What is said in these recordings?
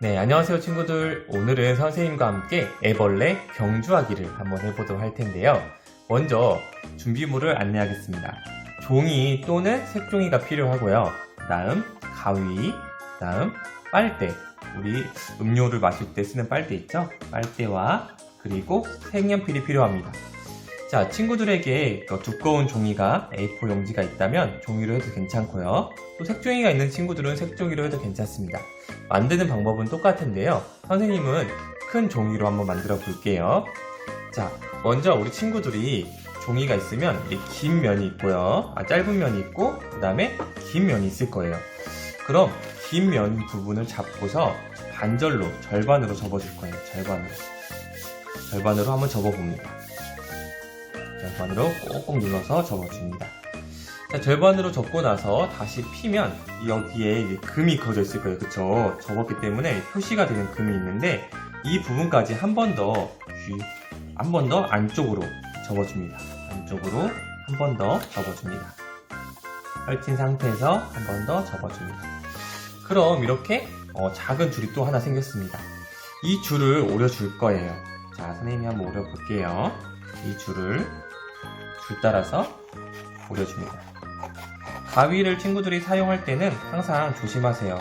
네, 안녕하세요 친구들. 오늘은 선생님과 함께 애벌레 경주하기를 한번 해보도록 할 텐데요. 먼저 준비물을 안내하겠습니다. 종이 또는 색종이가 필요하고요. 다음 가위, 다음 빨대. 우리 음료를 마실 때 쓰는 빨대 있죠? 빨대와 그리고 색연필이 필요합니다. 자, 친구들에게 그 두꺼운 종이가 A4 용지가 있다면 종이로 해도 괜찮고요. 또 색종이가 있는 친구들은 색종이로 해도 괜찮습니다. 만드는 방법은 똑같은데요. 선생님은 큰 종이로 한번 만들어 볼게요. 자, 먼저 우리 친구들이 종이가 있으면 이긴 면이 있고요. 아, 짧은 면이 있고, 그 다음에 긴 면이 있을 거예요. 그럼 긴 면 부분을 잡고서 반절로, 절반으로 접어줄 거예요. 절반으로. 절반으로 한번 접어봅니다. 절반으로 꼭꼭 눌러서 접어줍니다. 자, 절반으로 접고 나서 다시 피면 여기에 금이 그어져 있을 거예요. 그쵸? 접었기 때문에 표시가 되는 금이 있는데 이 부분까지 한 번 더, 한 번 더 안쪽으로 접어줍니다. 안쪽으로 한 번 더 접어줍니다. 펼친 상태에서 한 번 더 접어줍니다. 그럼 이렇게 어, 작은 줄이 또 하나 생겼습니다. 이 줄을 오려줄 거예요. 자, 선생님이 한번 오려볼게요. 이 줄을 줄 따라서 오려줍니다. 가위를 친구들이 사용할 때는 항상 조심하세요.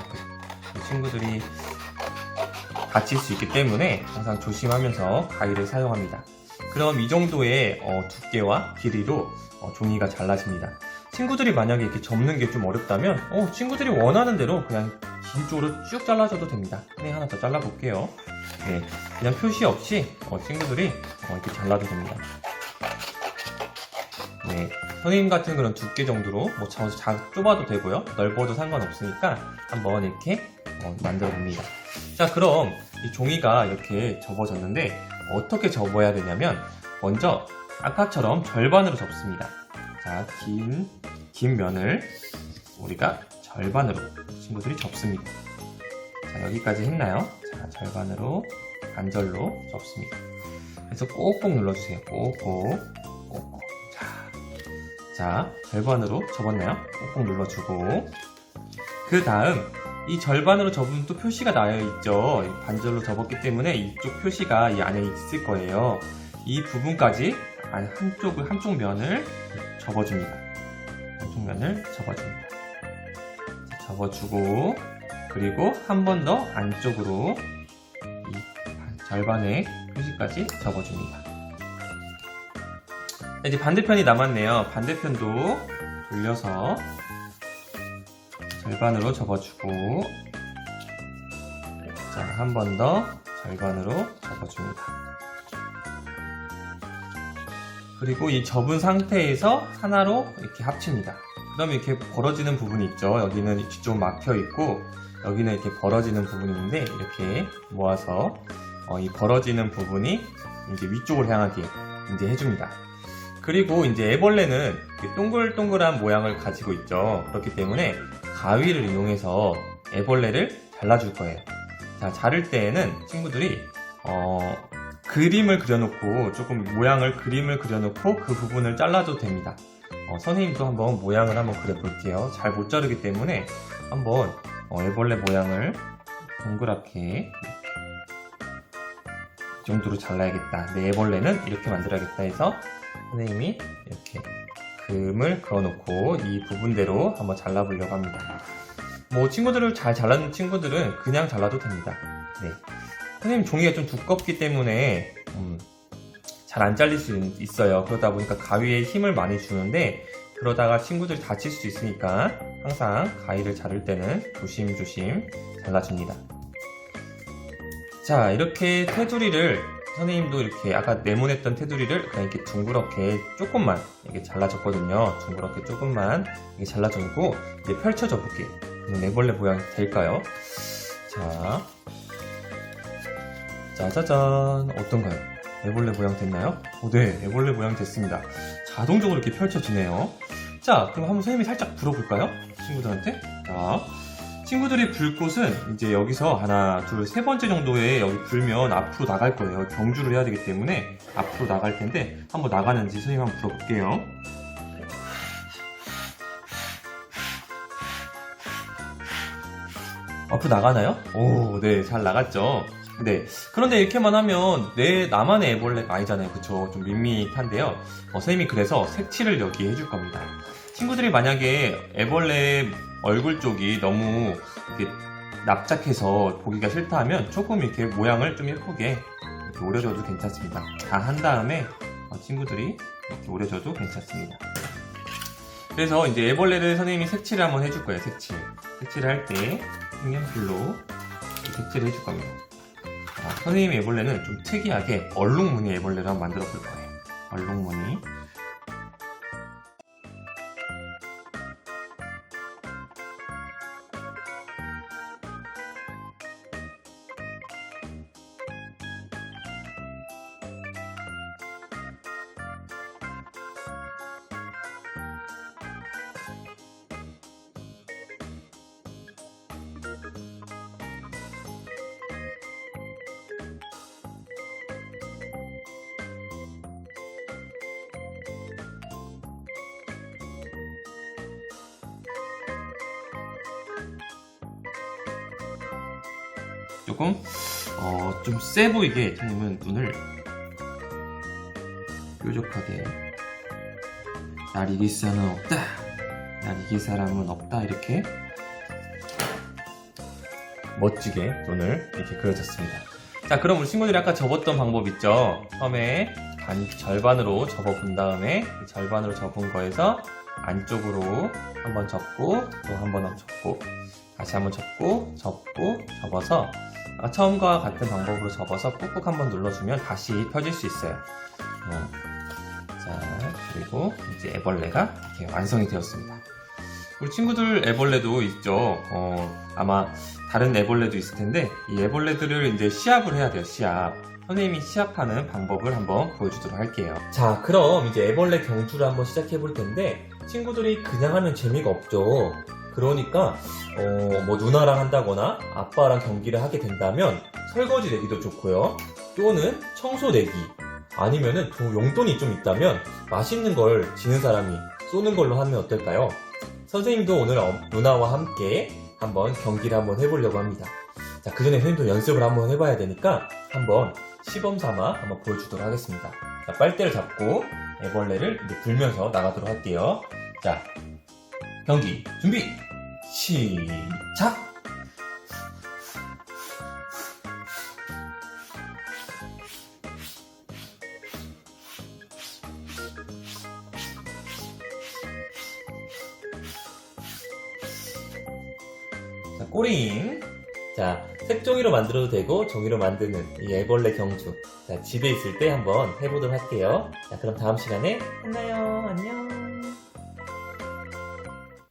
그 친구들이 다칠 수 있기 때문에 항상 조심하면서 가위를 사용합니다. 그럼 이 정도의 어, 두께와 길이로 어, 종이가 잘라집니다. 친구들이 만약에 이렇게 접는 게 좀 어렵다면 어, 친구들이 원하는 대로 그냥 긴 쪽으로 쭉 잘라줘도 됩니다. 네, 하나 더 잘라볼게요. 네, 그냥 표시 없이 어, 친구들이 어, 이렇게 잘라도 됩니다. 네, 선생님 같은 그런 두께 정도로 뭐 자, 자, 좁아도 되고요. 넓어도 상관없으니까 한번 이렇게 어, 만들어 봅니다. 자, 그럼 이 종이가 이렇게 접어졌는데 어떻게 접어야 되냐면 먼저 아까처럼 절반으로 접습니다. 자, 긴, 긴 면을 우리가 절반으로 친구들이 접습니다. 자, 여기까지 했나요? 자, 절반으로 반절로 접습니다. 그래서 꼭꼭 눌러주세요. 꼭꼭. 자, 자, 절반으로 접었나요? 꼭꼭 눌러주고. 그 다음, 이 절반으로 접으면 또 표시가 나여 있죠. 이 반절로 접었기 때문에 이쪽 표시가 이 안에 있을 거예요. 이 부분까지 안- 한쪽을, 한쪽 면을 접어줍니다. 한쪽 면을 접어줍니다. 자, 접어주고, 그리고 한 번 더 안쪽으로 이 반- 절반의 표시까지 접어줍니다. 자, 이제 반대편이 남았네요. 반대편도 돌려서 절반으로 접어주고 자, 한 번 더 절반으로 접어줍니다. 그리고 이 접은 상태에서 하나로 이렇게 합칩니다. 그럼 이렇게 벌어지는 부분이 있죠. 여기는 뒤쪽 막혀 있고 여기는 이렇게 벌어지는 부분이 있는데 이렇게 모아서 어, 이 벌어지는 부분이 이제 위쪽을 향하게 이제 해줍니다. 그리고 이제 애벌레는 이렇게 동글동글한 모양을 가지고 있죠. 그렇기 때문에 가위를 이용해서 애벌레를 잘라줄 거예요. 자, 자를 때에는 친구들이 어, 그림을 그려놓고 조금 모양을 그림을 그려놓고 그 부분을 잘라도 됩니다. 어, 선생님도 한번 모양을 한번 그려볼게요. 잘 못 자르기 때문에 한번 어, 애벌레 모양을 동그랗게 이 정도로 잘라야겠다. 내 애벌레는 이렇게 만들어야겠다 해서 선생님이 이렇게 금을 그어놓고 이 부분대로 한번 잘라보려고 합니다. 뭐 친구들을 잘 잘라는 친구들은 그냥 잘라도 됩니다. 네. 선생님 종이가 좀 두껍기 때문에 음, 잘안 잘릴 수 있- 있어요. 그러다 보니까 가위에 힘을 많이 주는데 그러다가 친구들이 다칠 수 있으니까 항상 가위를 자를 때는 조심조심 잘라줍니다. 자 이렇게 테두리를 선생님도 이렇게 아까 네모냈던 테두리를 그냥 이렇게 둥그렇게 조금만 이렇게 잘라줬거든요. 둥그렇게 조금만 이렇게 잘라주고 이제 펼쳐줘 볼게요. 그럼 네벌레 모양이 될까요? 자, 짜자잔 어떤가요? 애벌레 모양 됐나요? 오, 네, 애벌레 모양 됐습니다. 자동적으로 이렇게 펼쳐지네요. 자, 그럼 한번 선생님이 살짝 불어볼까요? 친구들한테. 자, 친구들이 불 곳은 이제 여기서 하나, 둘, 세 번째 정도에 여기 불면 앞으로 나갈 거예요. 경주를 해야 되기 때문에 앞으로 나갈 텐데 한번 나가는지 선생님 한번 불어볼게요. 앞으로 나가나요? 오, 네, 잘 나갔죠. 네. 그런데 이렇게만 하면 내 나만의 애벌레가 아니잖아요. 그쵸? 좀 밋밋한데요. 어, 선생님이 그래서 색칠을 여기 해줄 겁니다. 친구들이 만약에 애벌레 얼굴 쪽이 너무 이렇게 납작해서 보기가 싫다 하면 조금 이렇게 모양을 좀 예쁘게 이렇게 오려줘도 괜찮습니다. 다 한 다음에 어, 친구들이 이렇게 오려줘도 괜찮습니다. 그래서 이제 애벌레를 선생님이 색칠을 한번 해줄 거예요. 색칠. 색칠을 할 때 색연필로 색칠을 해줄 겁니다. 어, 선생님 애벌레는 좀 특이하게 얼룩무늬 애벌레를 한번 만들어 볼 거예요. 얼룩무늬. 조금 어, 좀 세 보이게 선생님은 눈을 뾰족하게. 날 이길 사람은 없다. 날 이길 사람은 없다. 이렇게 멋지게 눈을 이렇게 그려줬습니다. 자 그럼 우리 친구들이 아까 접었던 방법 있죠? 처음에 반 절반으로 접어 본 다음에 이 절반으로 접은 거에서 안쪽으로 한번 접고 또 한번 접고 다시 한번 접고 접고 접어서 처음과 같은 방법으로 접어서 꾹꾹 한번 눌러주면 다시 펴질 수 있어요. 어. 자, 그리고 이제 애벌레가 이렇게 완성이 되었습니다. 우리 친구들 애벌레도 있죠. 어, 아마 다른 애벌레도 있을 텐데 이 애벌레들을 이제 시합을 해야 돼요. 시합. 선생님이 시합하는 방법을 한번 보여주도록 할게요. 자, 그럼 이제 애벌레 경주를 한번 시작해 볼 텐데 친구들이 그냥 하면 재미가 없죠. 그러니까 어, 뭐 누나랑 한다거나 아빠랑 경기를 하게 된다면 설거지 내기도 좋고요. 또는 청소 내기 아니면은 또 용돈이 좀 있다면 맛있는 걸 지는 사람이 쏘는 걸로 하면 어떨까요? 선생님도 오늘 어- 누나와 함께 한번 경기를 한번 해보려고 합니다. 자, 그 전에 선생님도 연습을 한번 해봐야 되니까 한번 시범 삼아 한번 보여주도록 하겠습니다. 자, 빨대를 잡고 애벌레를 불면서 나가도록 할게요. 자, 경기 준비 시작! 자, 꼬링. 자, 색종이로 만들어도 되고 종이로 만드는 이 애벌레 경주. 자, 집에 있을 때 한번 해보도록 할게요. 자, 그럼 다음 시간에 만나요. 안녕.